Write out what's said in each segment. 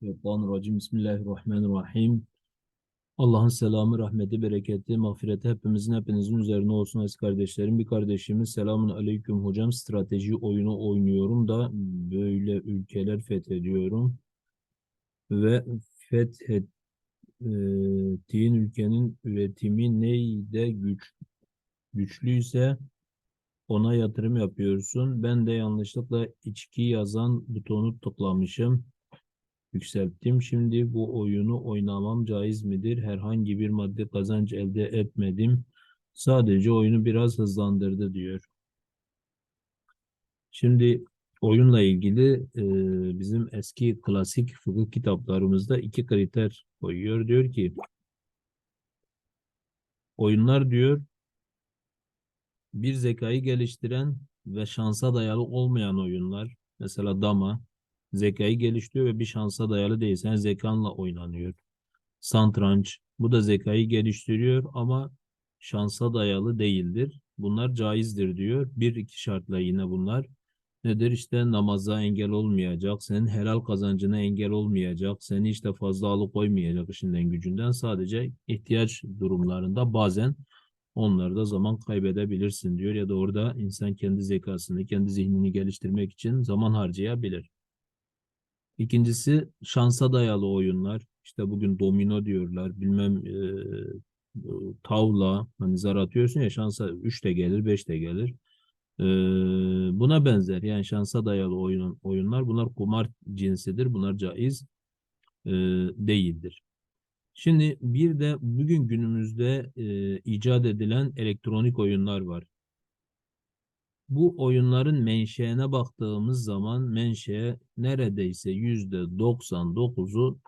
Şeytanirracim. Bismillahirrahmanirrahim. Allah'ın selamı, rahmeti, bereketi, mağfireti hepimizin hepinizin üzerine olsun aziz kardeşlerim. Bir kardeşimiz selamun aleyküm hocam strateji oyunu oynuyorum da böyle ülkeler fethediyorum ve fethettiğin ülkenin üretimi neyde güç güçlüyse ona yatırım yapıyorsun. Ben de yanlışlıkla içki yazan butonu tıklamışım yükselttim. Şimdi bu oyunu oynamam caiz midir? Herhangi bir maddi kazanç elde etmedim. Sadece oyunu biraz hızlandırdı diyor. Şimdi oyunla ilgili e, bizim eski klasik fıkıh kitaplarımızda iki kriter koyuyor. Diyor ki oyunlar diyor bir zekayı geliştiren ve şansa dayalı olmayan oyunlar mesela dama zekayı geliştiriyor ve bir şansa dayalı değil. Sen zekanla oynanıyor. Santranç. Bu da zekayı geliştiriyor ama şansa dayalı değildir. Bunlar caizdir diyor. Bir iki şartla yine bunlar. Nedir? İşte namaza engel olmayacak, senin helal kazancına engel olmayacak, seni işte fazla alıkoymayacak işinden gücünden sadece ihtiyaç durumlarında bazen onları da zaman kaybedebilirsin diyor ya da orada insan kendi zekasını, kendi zihnini geliştirmek için zaman harcayabilir. İkincisi şansa dayalı oyunlar. İşte bugün domino diyorlar. Bilmem e, tavla hani zar atıyorsun ya şansa 3 de gelir 5 de gelir. E, buna benzer yani şansa dayalı oyun, oyunlar bunlar kumar cinsidir. Bunlar caiz e, değildir. Şimdi bir de bugün günümüzde e, icat edilen elektronik oyunlar var. Bu oyunların menşeine baktığımız zaman menşe neredeyse yüzde 99'u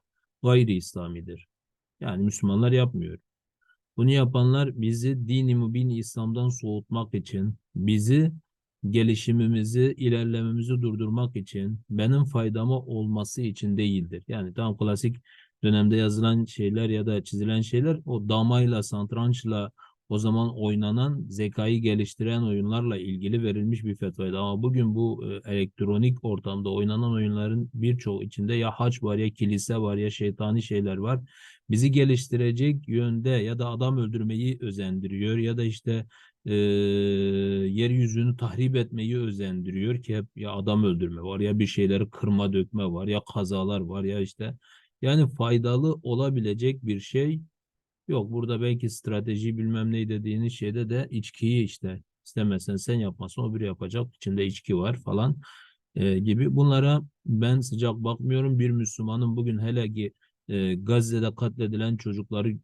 gayri İslamidir. Yani Müslümanlar yapmıyor. Bunu yapanlar bizi dini mübin İslam'dan soğutmak için, bizi gelişimimizi, ilerlememizi durdurmak için, benim faydama olması için değildir. Yani tam klasik dönemde yazılan şeyler ya da çizilen şeyler o damayla, santrançla, o zaman oynanan zekayı geliştiren oyunlarla ilgili verilmiş bir fetvaydı. Ama bugün bu e, elektronik ortamda oynanan oyunların birçoğu içinde ya haç var ya kilise var ya şeytani şeyler var. Bizi geliştirecek yönde ya da adam öldürmeyi özendiriyor ya da işte e, yeryüzünü tahrip etmeyi özendiriyor ki hep ya adam öldürme var ya bir şeyleri kırma dökme var ya kazalar var ya işte yani faydalı olabilecek bir şey Yok burada belki strateji bilmem ne dediğiniz şeyde de içkiyi işte istemezsen sen yapmasın o biri yapacak. İçinde içki var falan e, gibi. Bunlara ben sıcak bakmıyorum. Bir Müslümanın bugün hele ki e, Gazze'de katledilen çocukları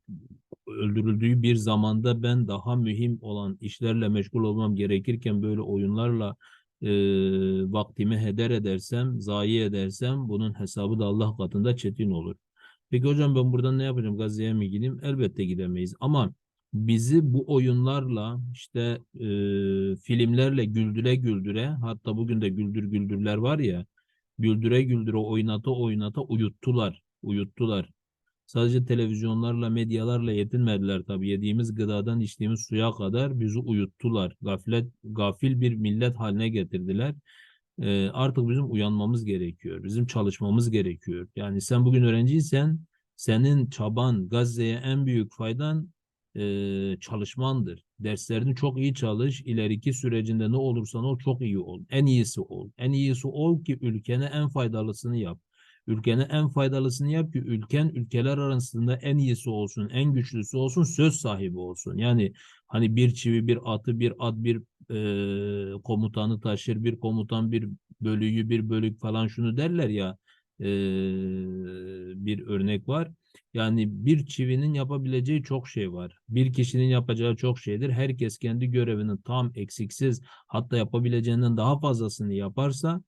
öldürüldüğü bir zamanda ben daha mühim olan işlerle meşgul olmam gerekirken böyle oyunlarla e, vaktimi heder edersem, zayi edersem bunun hesabı da Allah katında çetin olur. Peki hocam ben buradan ne yapacağım? Gazze'ye mi gideyim? Elbette gidemeyiz. Ama bizi bu oyunlarla işte e, filmlerle güldüre güldüre hatta bugün de güldür güldürler var ya güldüre güldüre oynata oynata uyuttular. Uyuttular. Sadece televizyonlarla, medyalarla yetinmediler tabii. Yediğimiz gıdadan içtiğimiz suya kadar bizi uyuttular. Gaflet, gafil bir millet haline getirdiler e, artık bizim uyanmamız gerekiyor. Bizim çalışmamız gerekiyor. Yani sen bugün öğrenciysen senin çaban Gazze'ye en büyük faydan e, çalışmandır. Derslerini çok iyi çalış. İleriki sürecinde ne olursan ol çok iyi ol. En iyisi ol. En iyisi ol ki ülkene en faydalısını yap. Ülkene en faydalısını yap ki ülken ülkeler arasında en iyisi olsun, en güçlüsü olsun, söz sahibi olsun. Yani hani bir çivi, bir atı, bir at, bir e, komutanı taşır, bir komutan bir bölüğü, bir bölük falan şunu derler ya e, bir örnek var. Yani bir çivinin yapabileceği çok şey var. Bir kişinin yapacağı çok şeydir. Herkes kendi görevini tam eksiksiz hatta yapabileceğinden daha fazlasını yaparsa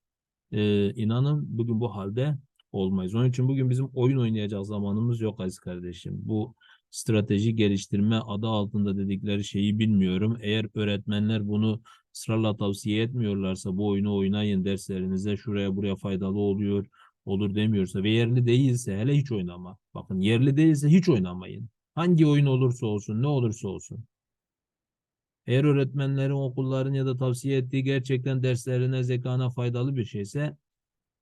e, inanın bugün bu halde olmayız. Onun için bugün bizim oyun oynayacak zamanımız yok aziz kardeşim. Bu strateji geliştirme adı altında dedikleri şeyi bilmiyorum. Eğer öğretmenler bunu ısrarla tavsiye etmiyorlarsa bu oyunu oynayın derslerinize şuraya buraya faydalı oluyor olur demiyorsa ve yerli değilse hele hiç oynama. Bakın yerli değilse hiç oynamayın. Hangi oyun olursa olsun ne olursa olsun. Eğer öğretmenlerin, okulların ya da tavsiye ettiği gerçekten derslerine, zekana faydalı bir şeyse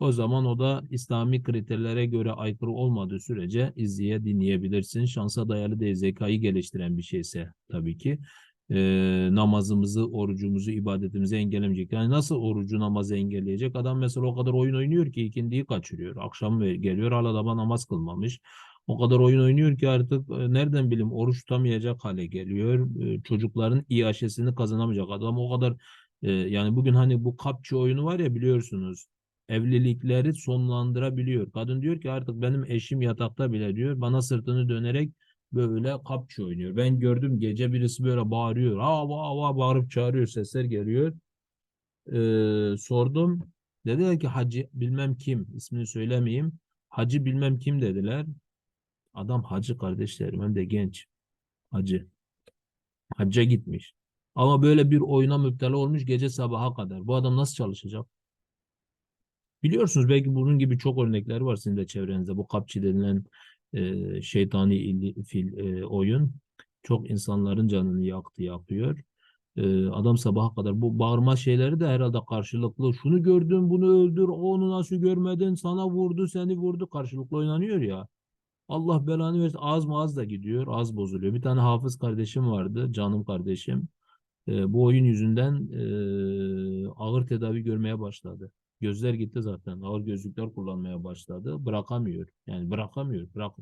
O zaman o da İslami kriterlere göre aykırı olmadığı sürece izleye dinleyebilirsin. Şansa dayalı değil zekayı geliştiren bir şeyse tabii ki e, namazımızı, orucumuzu, ibadetimizi engellemeyecek. Yani nasıl orucu namazı engelleyecek? Adam mesela o kadar oyun oynuyor ki ikindiyi kaçırıyor. Akşam geliyor hala da namaz kılmamış. O kadar oyun oynuyor ki artık e, nereden bileyim oruç tutamayacak hale geliyor. E, çocukların iaşesini kazanamayacak. Adam o kadar e, yani bugün hani bu kapçı oyunu var ya biliyorsunuz evlilikleri sonlandırabiliyor. Kadın diyor ki artık benim eşim yatakta bile diyor bana sırtını dönerek böyle kapçı oynuyor. Ben gördüm gece birisi böyle bağırıyor. Ava ava bağırıp çağırıyor sesler geliyor. Ee, sordum. Dediler ki hacı bilmem kim ismini söylemeyeyim. Hacı bilmem kim dediler. Adam hacı kardeşlerim hem de genç. Hacı. Hacca gitmiş. Ama böyle bir oyuna müptela olmuş gece sabaha kadar. Bu adam nasıl çalışacak? Biliyorsunuz belki bunun gibi çok örnekler var sizin de çevrenizde. Bu kapçı denilen e, şeytani illi, fil e, oyun çok insanların canını yaktı, yapıyor. E, adam sabaha kadar bu bağırma şeyleri de herhalde karşılıklı. Şunu gördün, bunu öldür, onu nasıl görmedin, sana vurdu, seni vurdu. Karşılıklı oynanıyor ya. Allah belanı versin. Az mı az da gidiyor, az bozuluyor. Bir tane hafız kardeşim vardı, canım kardeşim. E, bu oyun yüzünden e, ağır tedavi görmeye başladı. Gözler gitti zaten. Ağır gözlükler kullanmaya başladı. Bırakamıyor. Yani bırakamıyor. Bırak.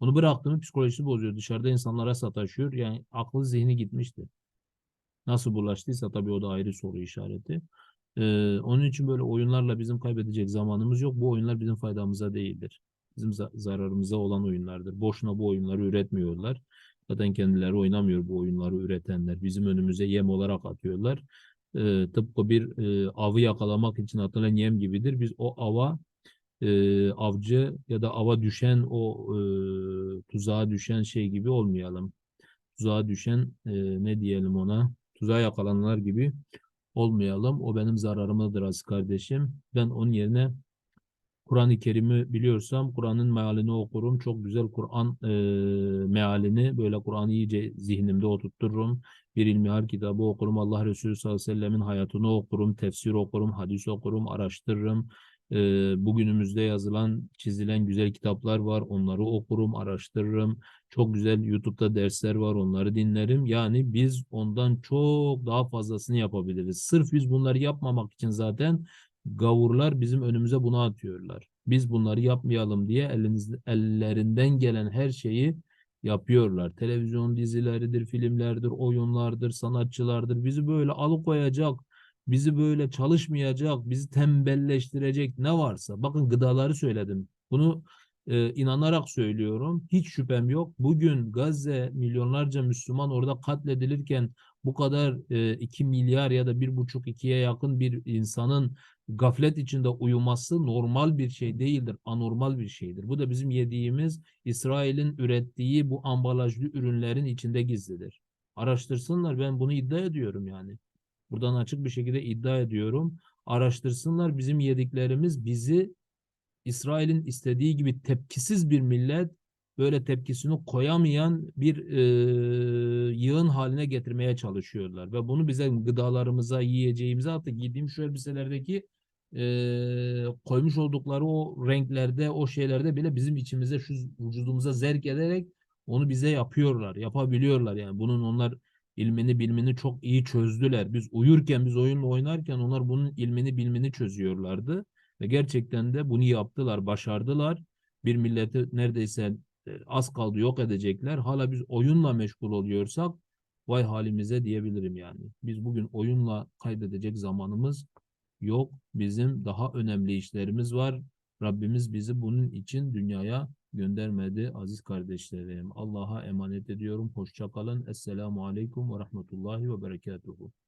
Onu bıraktığını psikolojisi bozuyor. Dışarıda insanlara sataşıyor. Yani aklı zihni gitmişti. Nasıl bulaştıysa tabii o da ayrı soru işareti. Ee, onun için böyle oyunlarla bizim kaybedecek zamanımız yok. Bu oyunlar bizim faydamıza değildir. Bizim zararımıza olan oyunlardır. Boşuna bu oyunları üretmiyorlar. Zaten kendileri oynamıyor bu oyunları üretenler. Bizim önümüze yem olarak atıyorlar e, tıpkı bir e, avı yakalamak için atılan yem gibidir. Biz o ava e, avcı ya da ava düşen o e, tuzağa düşen şey gibi olmayalım. Tuzağa düşen e, ne diyelim ona tuzağa yakalananlar gibi olmayalım. O benim zararımdır az kardeşim. Ben onun yerine Kur'an-ı Kerim'i biliyorsam Kur'an'ın mealini okurum. Çok güzel Kur'an e, mealini böyle Kur'an'ı iyice zihnimde oturturum. Bir ilmihal kitabı okurum. Allah Resulü sallallahu aleyhi ve sellemin hayatını okurum. Tefsir okurum. Hadis okurum. Araştırırım. E, bugünümüzde yazılan, çizilen güzel kitaplar var. Onları okurum, araştırırım. Çok güzel YouTube'da dersler var. Onları dinlerim. Yani biz ondan çok daha fazlasını yapabiliriz. Sırf biz bunları yapmamak için zaten gavurlar bizim önümüze bunu atıyorlar. Biz bunları yapmayalım diye eliniz, ellerinden gelen her şeyi yapıyorlar. Televizyon dizileridir, filmlerdir, oyunlardır, sanatçılardır. Bizi böyle alıkoyacak, bizi böyle çalışmayacak, bizi tembelleştirecek ne varsa. Bakın gıdaları söyledim. Bunu e, inanarak söylüyorum. Hiç şüphem yok. Bugün Gazze milyonlarca Müslüman orada katledilirken bu kadar e, 2 milyar ya da 1,5-2'ye yakın bir insanın gaflet içinde uyuması normal bir şey değildir. Anormal bir şeydir. Bu da bizim yediğimiz İsrail'in ürettiği bu ambalajlı ürünlerin içinde gizlidir. Araştırsınlar. Ben bunu iddia ediyorum yani. Buradan açık bir şekilde iddia ediyorum. Araştırsınlar bizim yediklerimiz bizi İsrail'in istediği gibi tepkisiz bir millet böyle tepkisini koyamayan bir e, yığın haline getirmeye çalışıyorlar. Ve bunu bize gıdalarımıza, yiyeceğimize hatta giydiğim şu elbiselerdeki e, koymuş oldukları o renklerde, o şeylerde bile bizim içimize, şu vücudumuza zerk ederek onu bize yapıyorlar, yapabiliyorlar. Yani bunun onlar ilmini bilmini çok iyi çözdüler. Biz uyurken, biz oyunla oynarken onlar bunun ilmini bilmini çözüyorlardı. Ve gerçekten de bunu yaptılar, başardılar. Bir milleti neredeyse az kaldı yok edecekler. Hala biz oyunla meşgul oluyorsak vay halimize diyebilirim yani. Biz bugün oyunla kaybedecek zamanımız yok. Bizim daha önemli işlerimiz var. Rabbimiz bizi bunun için dünyaya göndermedi aziz kardeşlerim. Allah'a emanet ediyorum. Hoşça kalın. Esselamu Aleyküm ve Rahmetullahi ve Berekatuhu.